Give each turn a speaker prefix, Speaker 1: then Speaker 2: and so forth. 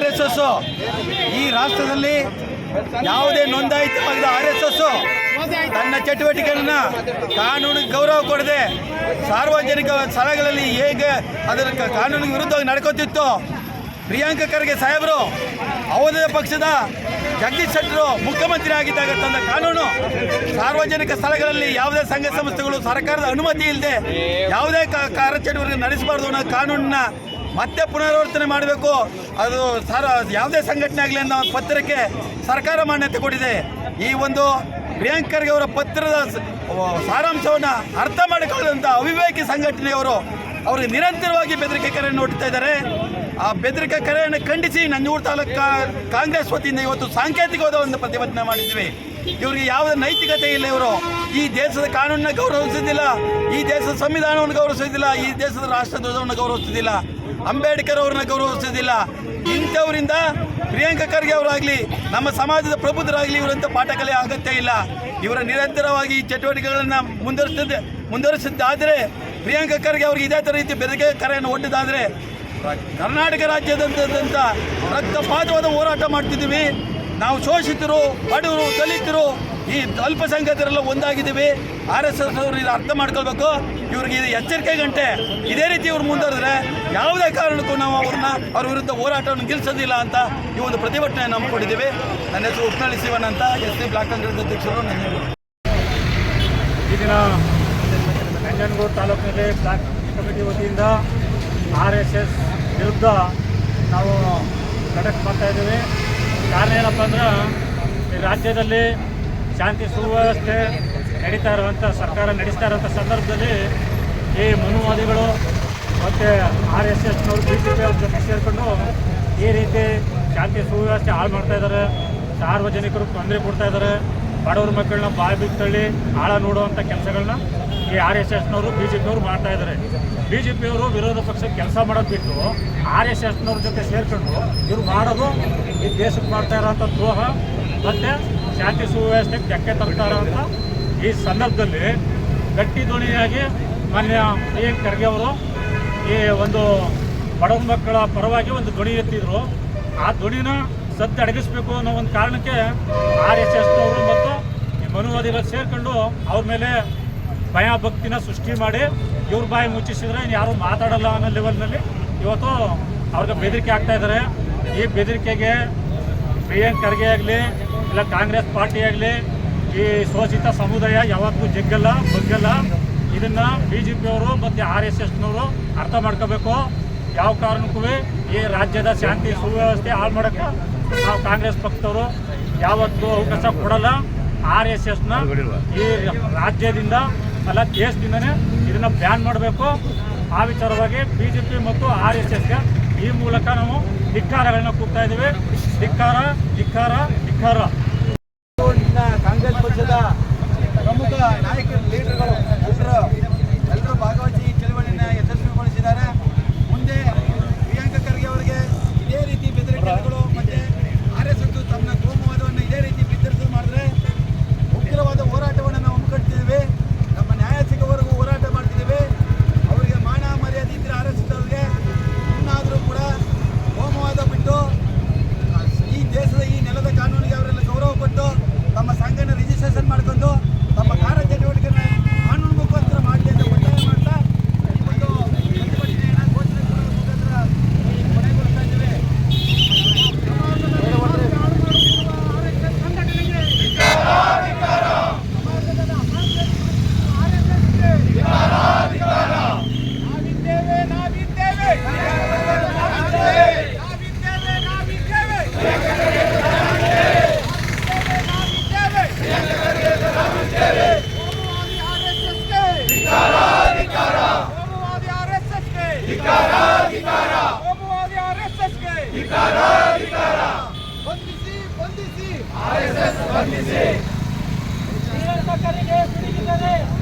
Speaker 1: R S S ಈ ರಾಷ್ಟ್ರದಲ್ಲಿ ಯಾವುದೇ ನೋಂದಾಯಿತವಾದ ಆರ್ ಎಸ್ ಎಸ್ ತನ್ನ ಚಟುವಟಿಕೆಗಳನ್ನ ಕಾನೂನಿಗೆ ಗೌರವ ಕೊಡದೆ ಸಾರ್ವಜನಿಕ ಸ್ಥಳಗಳಲ್ಲಿ ಹೇಗೆ ಅದರ ಕಾನೂನು ವಿರುದ್ಧವಾಗಿ ನಡ್ಕೋತಿತ್ತು, ಪ್ರಿಯಾಂಕ ಖರ್ಗೆ ಸಾಹೇಬರು ಅವರ ಪಕ್ಷದ ಜಗದೀಶ್ ಶೆಟ್ಟರು ಮುಖ್ಯಮಂತ್ರಿ ಆಗಿದ್ದಾಗ ತಂದ ಕಾನೂನು. ಸಾರ್ವಜನಿಕ ಸ್ಥಳಗಳಲ್ಲಿ ಯಾವುದೇ ಸಂಘ ಸಂಸ್ಥೆಗಳು ಸರ್ಕಾರದ ಅನುಮತಿ ಇಲ್ಲದೆ ಯಾವುದೇ ಕಾರ್ಯಚಟುವಟಿಕೆ ನಡೆಸಬಾರ್ದು ಅನ್ನೋ ಕಾನೂನನ್ನ ಮತ್ತೆ ಪುನರಾವರ್ತನೆ ಮಾಡಬೇಕು. ಅದು ಸರ್ ಯಾವುದೇ ಸಂಘಟನೆ ಆಗಲಿ ಅನ್ನೋ ಪತ್ರಕ್ಕೆ ಸರ್ಕಾರ ಮಾನ್ಯತೆ ಕೊಟ್ಟಿದೆ. ಈ ಒಂದು ಪ್ರಿಯಾಂಕರ್ಗೆ ಅವರ ಪತ್ರದ ಸಾರಾಂಶವನ್ನು ಅರ್ಥ ಮಾಡಿಕೊಳ್ಳುವಂಥ ಅವಿವೇಕಿ ಸಂಘಟನೆಯವರು ಅವರು ನಿರಂತರವಾಗಿ ಬೆದರಿಕೆ ಕರೆಯನ್ನು ನೋಡ್ತಾ ಇದ್ದಾರೆ. ಆ ಬೆದರಿಕೆ ಕರೆಯನ್ನು ಖಂಡಿಸಿ ನಂಜೂರು ತಾಲೂಕು ಕಾಂಗ್ರೆಸ್ ವತಿಯಿಂದ ಇವತ್ತು ಸಾಂಕೇತಿಕವಾದ ಒಂದು ಪ್ರತಿಭಟನೆ ಮಾಡಿದ್ವಿ ಇವರಿಗೆ ಯಾವುದೇ ನೈತಿಕತೆ ಇಲ್ಲ ಇವರು. ಈ ದೇಶದ ಕಾನೂನನ್ನ ಗೌರವಿಸುವುದಿಲ್ಲ, ಈ ದೇಶದ ಸಂವಿಧಾನವನ್ನು ಗೌರವಿಸೋದಿಲ್ಲ ಈ ದೇಶದ ರಾಷ್ಟ್ರಧ್ವಜವನ್ನು ಗೌರವಿಸುವುದಿಲ್ಲ, ಅಂಬೇಡ್ಕರ್ ಅವ್ರನ್ನ ಗೌರವಿಸೋದಿಲ್ಲ ಇಂಥವರಿಂದ ಪ್ರಿಯಾಂಕಾ ಖರ್ಗೆ ಅವರಾಗಲಿ, ನಮ್ಮ ಸಮಾಜದ ಪ್ರಬುದ್ಧರಾಗಲಿ ಇವರಂತ ಪಾಠ ಕಲೆ ಅಗತ್ಯ ಇಲ್ಲ. ಇವರ ನಿರಂತರವಾಗಿ ಈ ಚಟುವಟಿಕೆಗಳನ್ನು ಮುಂದುವರಿಸಿದ, ಮುಂದುವರಿಸಿದ್ದಾದರೆ ಪ್ರಿಯಾಂಕ ಖರ್ಗೆ ಅವ್ರಿಗೆ ಇದೇ ಥರ ರೀತಿ ಬೆದರಿಕೆ ಕರೆಯನ್ನು ಒಡ್ಡಿದಾದರೆ ಕರ್ನಾಟಕ ರಾಜ್ಯದಂತ ರಕ್ತಪಾತವಾದ ಹೋರಾಟ ಮಾಡ್ತಿದ್ದೀವಿ. ನಾವು ಶೋಷಿತರು, ಬಡವರು, ದಲಿತರು ಈ ಅಲ್ಪಸಂಖ್ಯಾತರೆಲ್ಲ ಒಂದಾಗಿದ್ದೀವಿ. ಆರ್ ಎಸ್ ಎಸ್ ಅವರು ಇದು ಅರ್ಥ ಮಾಡ್ಕೊಳ್ಬೇಕು. ಇವ್ರಿಗೆ ಇದು ಎಚ್ಚರಿಕೆ ಗಂಟೆ. ಇದೇ ರೀತಿ ಇವ್ರು ಮುಂದುವರೆದ್ರೆ ಯಾವುದೇ ಕಾರಣಕ್ಕೂ ನಾವು ಅವ್ರನ್ನ ಅವ್ರ ವಿರುದ್ಧ ಹೋರಾಟವನ್ನು ನಿಲ್ಲಿಸೋದಿಲ್ಲ ಅಂತ ಈ ಒಂದು ಪ್ರತಿಭಟನೆ ನಂಬಿಕೊಂಡಿದ್ದೀವಿ ನನ್ನ ಹೆಸರು ಉಪ್ನಳ್ಳಿ ಶಿವನ್ ಅಂತ ಎಸ್ ಸಿ ಬ್ಲಾಕ್ ಕಾಂಗ್ರೆಸ್ ಅಧ್ಯಕ್ಷರು ನನ್ನ.
Speaker 2: ಈ ದಿನ ನಂಜನಗೂಡು ತಾಲೂಕಿನಲ್ಲಿ ಬ್ಲಾಕ್ ಕಮಿಟಿ ವತಿಯಿಂದ ಆರ್ ಎಸ್ ಎಸ್ ವಿರುದ್ಧ ನಾವು ಕಂಡಕ್ಟ್ ಮಾಡ್ತಾ ಇದ್ದೀವಿ. ಕಾರಣ ಏನಪ್ಪ ಅಂದ್ರೆ ರಾಜ್ಯದಲ್ಲಿ ಶಾಂತಿ ಸುವ್ಯವಸ್ಥೆ ನಡೀತಾ ಇರುವಂಥ ಸರ್ಕಾರ ನಡೆಸ್ತಾ ಇರುವಂಥ ಸಂದರ್ಭದಲ್ಲಿ ಈ ಮನುವಾದಿಗಳು ಮತ್ತು ಆರ್ ಎಸ್ ಎಸ್ನವರು ಬಿ ಜೆ ಪಿ ಅವ್ರ ಜೊತೆ ಸೇರಿಕೊಂಡು ಈ ರೀತಿ ಶಾಂತಿ ಸುವ್ಯವಸ್ಥೆ ಹಾಳು ಮಾಡ್ತಾ ಇದ್ದಾರೆ. ಸಾರ್ವಜನಿಕರು ತೊಂದರೆ ಕೊಡ್ತಾ ಇದ್ದಾರೆ. ಬಡವ್ರ ಮಕ್ಕಳನ್ನ ಬಾಯಿ ಬಿಟ್ಟು ಆಳ ನೋಡುವಂಥ ಕೆಲಸಗಳನ್ನ ಈ ಆರ್ ಎಸ್ ಎಸ್ನವರು ಬಿ ಜೆ ಪಿಯವರು ಮಾಡ್ತಾ ಇದ್ದಾರೆ. ಬಿ ಜೆ ಪಿಯವರು ವಿರೋಧ ಪಕ್ಷ ಕೆಲಸ ಮಾಡೋದು ಬಿಟ್ಟು ಆರ್ ಎಸ್ ಎಸ್ನವ್ರ ಜೊತೆ ಸೇರ್ಕೊಂಡು ಇವ್ರು ಮಾಡೋದು ಈ ದೇಶಕ್ಕೆ ಮಾಡ್ತಾ ಇರೋವಂಥ ದ್ರೋಹ ಮತ್ತು ಶಾಂತಿ ಸುವ್ಯವಸ್ಥೆಗೆ ಧಕ್ಕೆ ತರ್ತಾರ ಅಂತ ಈ ಸಂದರ್ಭದಲ್ಲಿ ಗಟ್ಟಿ ಧ್ವನಿಯಾಗಿ ಮಾನ್ಯ ಪ್ರಿಯಾಂಕ್ ಖರ್ಗೆ ಅವರು ಈ ಒಂದು ಬಡವ ಮಕ್ಕಳ ಪರವಾಗಿ ಒಂದು ಧ್ವನಿ ಎತ್ತಿದ್ರು. ಆ ಧ್ವನಿನ ಸದ್ದು ಅಡಗಿಸ್ಬೇಕು ಅನ್ನೋ ಒಂದು ಕಾರಣಕ್ಕೆ ಆರ್ ಎಸ್ ಎಸ್ನವರು ಮತ್ತು ಈ ಮನುವಾದಿಗಳು ಸೇರ್ಕೊಂಡು ಅವ್ರ ಮೇಲೆ ಭಯ ಭಕ್ತಿನ ಸೃಷ್ಟಿ ಮಾಡಿ ಇವ್ರ ಬಾಯಿ ಮುಚ್ಚಿಸಿದ್ರೆ ಇನ್ನು ಯಾರು ಮಾತಾಡಲ್ಲ ಅನ್ನೋ ಲೆವೆಲ್ನಲ್ಲಿ ಇವತ್ತು ಅವ್ರಿಗೆ ಬೆದರಿಕೆ ಆಗ್ತಾ ಇದ್ದಾರೆ ಈ ಬೆದರಿಕೆಗೆ ಪ್ರಿಯಾಂಕ್ ಖರ್ಗೆ ಆಗಲಿ ಇಲ್ಲ, ಕಾಂಗ್ರೆಸ್ ಪಾರ್ಟಿ ಆಗಲಿ, ಈ ಶೋಷಿತ ಸಮುದಾಯ ಯಾವತ್ತೂ ಜಗ್ಗಲ್ಲ, ಬಗ್ಗಲ್ಲ. ಇದನ್ನ ಬಿ ಜೆ ಪಿಯವರು ಮತ್ತು ಆರ್ ಎಸ್ ಎಸ್ನವರು ಅರ್ಥ ಮಾಡ್ಕೋಬೇಕು. ಯಾವ ಕಾರಣಕ್ಕೂ ಈ ರಾಜ್ಯದ ಶಾಂತಿ ಸುವ್ಯವಸ್ಥೆ ಹಾಳು ಮಾಡೋಕ್ಕೆ ನಾವು ಕಾಂಗ್ರೆಸ್ ಪಕ್ಷದವರು ಯಾವತ್ತೂ ಅವಕಾಶ ಕೊಡಲ್ಲ. ಆರ್ ಎಸ್ ಎಸ್ನ ಈ ರಾಜ್ಯದಿಂದ ಅಲ್ಲ, ದೇಶದಿಂದನೇ ಇದನ್ನ ಬ್ಯಾನ್ ಮಾಡಬೇಕು. ಆ ವಿಚಾರವಾಗಿ ಬಿ ಜೆ ಪಿ ಮತ್ತು ಆರ್ ಎಸ್ ಎಸ್ಗೆ ಈ ಮೂಲಕ ನಾವು ಧಿಕ್ಕಾರಗಳನ್ನ ಕೂಗ್ತಾ ಇದ್ದೀವಿ. ಧಿಕ್ಕಾರ ಧಿಕ್ಕಾರ
Speaker 1: ಇನ್ನ ಕಾಂಗ್ರೆಸ್ ಪಕ್ಷದ ಪ್ರಿಯಾಂಕ ಖರ್ಗೆ
Speaker 3: ಕುಡಿದಿದ್ದಾರೆ ಪ್ರಿಯಾಂಕ